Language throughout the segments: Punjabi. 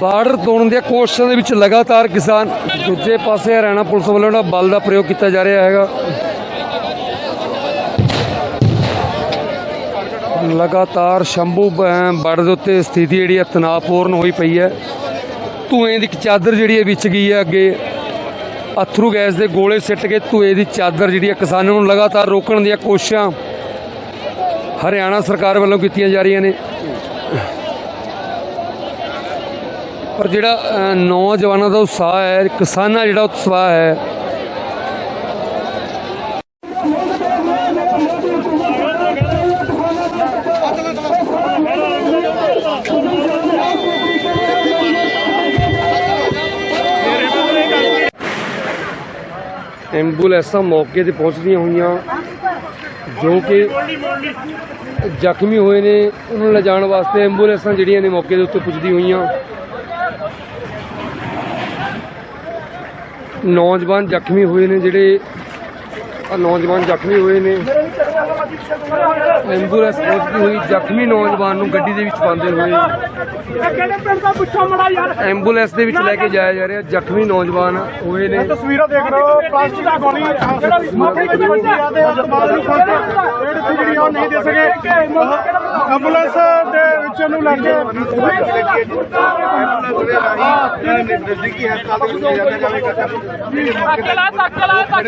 ਬਾਰਡਰ ਤੋੜਨ ਦੀਆਂ ਕੋਸ਼ਿਸ਼ਾਂ ਦੇ ਵਿੱਚ ਲਗਾਤਾਰ ਕਿਸਾਨ ਦੂਜੇ ਪਾਸੇ ਹਰਿਆਣਾ ਪੁਲਿਸ ਵੱਲੋਂ ਜਿਹੜਾ ਬਲ ਦਾ ਪ੍ਰਯੋਗ ਕੀਤਾ ਜਾ ਰਿਹਾ ਹੈਗਾ। ਲਗਾਤਾਰ ਸ਼ੰਭੂ ਬਾਰਡਰ ਦੇ ਉੱਤੇ ਸਥਿਤੀ ਜਿਹੜੀ ਹੈ ਤਣਾਅਪੂਰਨ ਹੋਈ ਪਈ ਹੈ। ਧੂਏ ਦੀ ਚਾਦਰ ਜਿਹੜੀ ਹੈ ਵਿਛ ਗਈ ਹੈ ਅੱਗੇ। ਅਥਰੂ ਗੈਸ ਦੇ ਗੋਲੇ ਸਿੱਟ ਕੇ ਧੂਏ ਦੀ ਚਾਦਰ ਜਿਹੜੀ ਹੈ ਕਿਸਾਨਾਂ ਨੂੰ ਲਗਾਤਾਰ ਰੋਕਣ ਦੀਆਂ ਕੋਸ਼ਿਸ਼ਾਂ ਹਰਿਆਣਾ ਸਰਕਾਰ ਵੱਲੋਂ ਕੀਤੀਆਂ ਜਾ ਰਹੀਆਂ ਨੇ। ਪਰ ਜਿਹੜਾ ਨੌਜਵਾਨਾਂ ਦਾ ਉਤਸ਼ਾਹ ਹੈ, ਕਿਸਾਨਾਂ ਜਿਹੜਾ ਉਤਸ਼ਾਹ ਹੈ ਐਂਬੂਲੈਂਸਾਂ ਮੌਕੇ ਤੇ ਪਹੁੰਚਦੀਆਂ ਹੋਈਆਂ, ਜੋ ਕਿ ਜ਼ਖਮੀ ਹੋਏ ਨੇ। ਉਹਨਾਂ ਨੂੰ ਲਿਜਾਣ ਵਾਸਤੇ ਐਂਬੂਲੈਂਸਾਂ ਜਿਹੜੀਆਂ ਨੇ ਮੌਕੇ ਦੇ ਉੱਤੇ ਪੁੱਜਦੀ ਹੋਈਆਂ। ਨੌਜਵਾਨ ਜ਼ਖਮੀ ਹੋਏ ਨੇ ਜਿਹੜੇ ਨੌਜਵਾਨ ਜ਼ਖਮੀ ਹੋਏ ਨੇ। ਐਂਬੂਲੈਂਸ ਪਹੁੰਚਦੀ ਹੋਈ ਜ਼ਖਮੀ ਨੌਜਵਾਨ ਨੂੰ ਗੱਡੀ ਦੇ ਵਿੱਚ ਪਾਉਂਦੇ ਹੋਏ। ਐਂਬੂਲੈਂਸ ਦੇ ਵਿੱਚ ਲੈ ਕੇ ਜਾਇਆ ਜਾ ਰਿਹਾ ਜ਼ਖਮੀ ਨੌਜਵਾਨ ਹੋਏ ਨੇ। ਤਸਵੀਰਾਂ ਦੇਖ ਰਹੇ ਹੋ ਪਲਾਸਟਿਕ ਦੀ ਗੋਲੀ ਮੌਕੇ ਤੇ ਵੱਜੀ ਆ ਤੇ ਨੂੰ ਕੇ ਜਿਹੜੀ ਜਿਹੜੀ ਉਹ ਨਹੀਂ ਦੇ ਸਕੇ। ਐਂਬੂਲੈਂਸ ਦੇ ਵਿੱਚ ਉਹਨੂੰ ਲੈ ਕੇ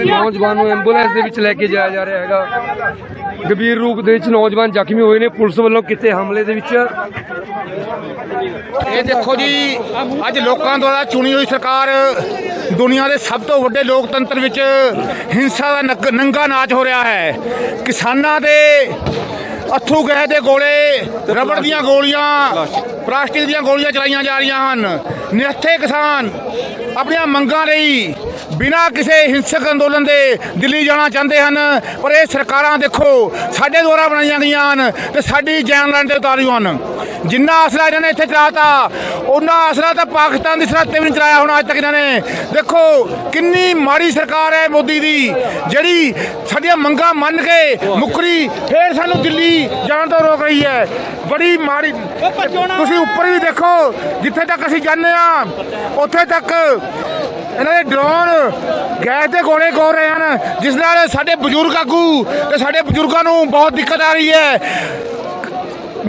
ਨੌਜਵਾਨ ਨੂੰ ਐਂਬੂਲੈਂਸ ਦੇ ਵਿੱਚ ਲੈ ਕੇ ਜਾਇਆ ਜਾ ਰਿਹਾ ਹੈਗਾ। ਗੰਭੀਰ ਰੂਪ ਦੇ ਵਿੱਚ ਨੌਜਵਾਨ ਜ਼ਖਮੀ ਹੋਏ ਨੇ। ਪੁਲਿਸ ਵੱਲੋਂ ਕੀਤੇ ਹਮਲੇ ਦੇ ਵਿੱਚ ਇਹ ਦੇਖੋ ਜੀ, ਅੱਜ ਲੋਕਾਂ ਦੁਆਰਾ ਚੁਣੀ ਹੋਈ ਸਰਕਾਰ ਦੁਨੀਆ ਦੇ ਸਭ ਤੋਂ ਵੱਡੇ ਲੋਕਤੰਤਰ ਵਿੱਚ ਹਿੰਸਾ ਦਾ ਨੰਗਾ ਨਾਚ ਹੋ ਰਿਹਾ ਹੈ। ਕਿਸਾਨਾਂ ਦੇ ਅਥਰੂ ਗੈਸ ਦੇ ਗੋਲੇ, ਰਬੜ ਦੀਆਂ ਗੋਲੀਆਂ, ਪਲਾਸਟਿਕ ਦੀਆਂ ਗੋਲੀਆਂ ਚਲਾਈਆਂ ਜਾ ਰਹੀਆਂ ਹਨ। ਨਿਹੱਥੇ ਕਿਸਾਨ ਆਪਣੀਆਂ ਮੰਗਾਂ ਲਈ ਬਿਨਾਂ ਕਿਸੇ ਹਿੰਸਕ ਅੰਦੋਲਨ ਦੇ ਦਿੱਲੀ ਜਾਣਾ ਚਾਹੁੰਦੇ ਹਨ, ਪਰ ਇਹ ਸਰਕਾਰਾਂ ਦੇਖੋ, ਸਾਡੇ ਦੁਆਰਾ ਬਣਾਈਆਂ ਗਈਆਂ ਹਨ ਤੇ ਸਾਡੀ ਜਾਨ ਲੈਣ 'ਤੇ ਉਤਾਰੀਆਂ ਹਨ। ਜਿੰਨਾ ਆਸਰਾ ਇਹਨਾਂ ਨੇ ਇੱਥੇ ਚਲਾਤਾ ਉਹਨਾਂ ਆਸਰਾ ਤਾਂ ਪਾਕਿਸਤਾਨ ਦੀ ਸਰਹੱਦ ਤੇ ਵੀ ਨਹੀਂ ਚਲਾਇਆ ਹੁਣ ਅੱਜ ਤੱਕ ਇਹਨਾਂ ਨੇ। ਦੇਖੋ, ਕਿੰਨੀ ਮਾੜੀ ਸਰਕਾਰ ਹੈ ਮੋਦੀ ਦੀ, ਜਿਹੜੀ ਸਾਡੀਆਂ ਮੰਗਾਂ ਮੰਨ ਕੇ ਮੁਕਰੀ, ਫੇਰ ਸਾਨੂੰ ਦਿੱਲੀ ਜਾਣ ਤੋਂ ਰੋਕ ਰਹੀ ਹੈ। ਬੜੀ ਮਾੜੀ ਤੁਸੀਂ ਉੱਪਰ ਵੀ ਦੇਖੋ, ਜਿੱਥੇ ਤੱਕ ਅਸੀਂ ਜਾਂਦੇ ਆ ਉੱਥੇ ਤੱਕ ਇਹਨਾਂ ਦੇ ਡਰੋਨ ਗੈਸ ਦੇ ਗੋਲੇ ਗੋ ਰਹੇ ਹਨ, ਜਿਸ ਨਾਲ ਸਾਡੇ ਬਜ਼ੁਰਗ ਆਗੂ ਤੇ ਸਾਡੇ ਬਜ਼ੁਰਗਾਂ ਨੂੰ ਬਹੁਤ ਦਿੱਕਤ ਆ ਰਹੀ ਹੈ।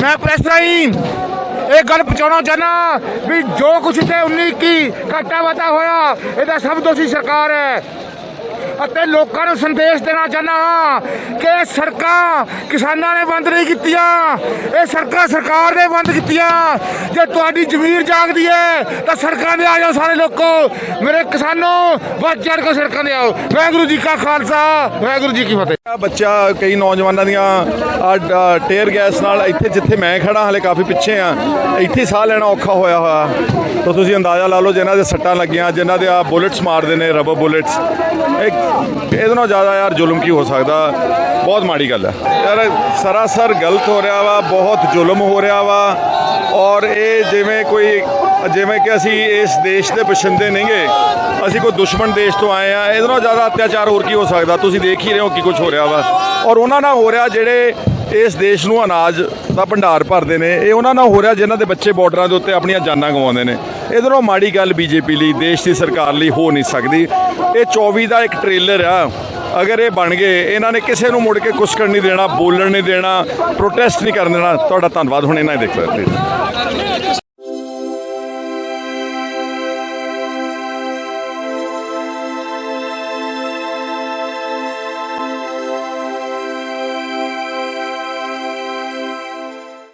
ਮੈਂ ਪ੍ਰੈਸ ਰਾਹੀਂ ਇਹ ਗੱਲ ਪਹੁੰਚਾਉਣਾ ਚਾਹਨਾ ਵੀ ਜੋ ਕੁਛ ਤੇ 19 ਕੀ ਘਾਟਾ ਵਾਧਾ ਹੋਇਆ, ਇਹਦਾ ਸਭ ਦੋਸ਼ੀ ਸਰਕਾਰ ਹੈ। ਅਤੇ ਲੋਕਾਂ ਨੂੰ ਸੰਦੇਸ਼ ਦੇਣਾ ਚਾਹਨਾ ਹਾਂ ਕਿ ਇਹ ਸੜਕਾਂ ਕਿਸਾਨਾਂ ਨੇ ਬੰਦ ਨਹੀਂ ਕੀਤੀਆਂ। ਇਹ ਸੜਕਾਂ ਸਰਕਾਰ ਨੇ ਬੰਦ ਕੀਤੀਆਂ। ਜੇ ਤੁਹਾਡੀ ਜ਼ਮੀਰ ਜਾਗਦੀ ਹੈ, ਤਾਂ ਸੜਕਾਂ ਦੇ ਆ ਜਾਓ ਸਾਰੇ ਲੋਕੋ। ਮੇਰੇ ਕਿਸਾਨੋ, ਵੱਧ ਚੜ ਕੇ ਸੜਕਾਂ ਦੇ ਆਓ। ਵਾਹਿਗੁਰੂ ਜੀ ਕਾ ਖਾਲਸਾ, ਵਾਹਿਗੁਰੂ ਜੀ ਕੀ ਫਤਿਹ। ਬੱਚਾ, ਕਈ ਨੌਜਵਾਨਾਂ ਦੀਆਂ ਟੇਅਰ ਗੈਸ ਨਾਲ ਇੱਥੇ ਜਿੱਥੇ ਮੈਂ ਖੜਾ ਹਲੇ ਕਾਫੀ ਪਿੱਛੇ ਆ, ਇੱਥੇ ਸਾਹ ਲੈਣਾ ਔਖਾ ਹੋਇਆ ਹੋਇਆ। ਤਾਂ ਤੁਸੀਂ ਅੰਦਾਜ਼ਾ ਲਾ ਲਓ, ਜਿਨ੍ਹਾਂ ਦੇ ਸੱਟਾਂ ਲੱਗੀਆਂ, ਜਿਨ੍ਹਾਂ ਦੇ ਆ ਬੁllets ਮਾਰਦੇ ਨੇ, ਰਬਰ ਬੁਲੇਟਸ। ਇਹ ਇਹਦੇ ਨਾਲੋਂ ਜ਼ਿਆਦਾ ਯਾਰ ਜ਼ੁਲਮ ਕੀ ਹੋ ਸਕਦਾ? ਬਹੁਤ ਮਾੜੀ ਗੱਲ ਹੈ। ਯਾਰ, ਸਰਾਸਰ ਗਲਤ ਹੋ ਰਿਹਾ ਵਾ, ਬਹੁਤ ਜ਼ੁਲਮ ਹੋ ਰਿਹਾ ਵਾ। ਔਰ ਇਹ ਜਿਵੇਂ ਕੋਈ, ਜਿਵੇਂ ਕਿ ਅਸੀਂ ਇਸ ਦੇਸ਼ ਦੇ ਬਸ਼ਿੰਦੇ ਨਹੀਂਗੇ, ਅਸੀਂ ਕੋਈ ਦੁਸ਼ਮਣ ਦੇਸ਼ ਤੋਂ ਆਏ ਆ ਇਹਦੇ ਨਾਲ ਜ਼ਿਆਦਾ ਅਤਿਆਚਾਰ ਹੋਰ ਕੀ ਹੋ ਸਕਦਾ? ਤੁਸੀਂ ਦੇਖ ਹੀ ਰਹੇ ਹੋ ਕੀ ਕੁਝ ਹੋ ਰਿਹਾ ਵਾ। ਔਰ ਉਹਨਾਂ ਨਾਲ ਹੋ ਰਿਹਾ ਜਿਹੜੇ ਇਸ ਦੇਸ਼ ਨੂੰ ਅਨਾਜ ਦਾ ਭੰਡਾਰ ਭਰਦੇ ਨੇ। ਇਹ ਉਹਨਾਂ ਨਾਲ ਹੋ ਰਿਹਾ ਜਿਨ੍ਹਾਂ ਦੇ ਬੱਚੇ ਬਾਰਡਰਾਂ ਦੇ ਉੱਤੇ ਆਪਣੀਆਂ ਜਾਨਾਂ ਗਵਾਉਂਦੇ ਨੇ। ਇਹਦੇ ਮਾੜੀ ਗੱਲ ਬੀਜੇਪੀ ਲਈ, ਦੇਸ਼ ਦੀ ਸਰਕਾਰ ਲਈ ਹੋ ਨਹੀਂ ਸਕਦੀ। ਇਹ 24 ਦਾ ਇੱਕ ਟ੍ਰੇਲਰ ਆ। ਅਗਰ ਇਹ ਬਣ ਗਏ, ਇਹਨਾਂ ਨੇ ਕਿਸੇ ਨੂੰ ਮੁੜ ਕੇ ਕੁਛ ਕਰਨ ਨਹੀਂ ਦੇਣਾ, ਬੋਲਣ ਨਹੀਂ ਦੇਣਾ ਪ੍ਰੋਟੈਸਟ ਨਹੀਂ ਕਰਨ ਦੇਣਾ। ਤੁਹਾਡਾ ਧੰਨਵਾਦ। ਹੁਣ ਇਹਨਾਂ ਹੀ ਦੇਖ ਸਕਦੇ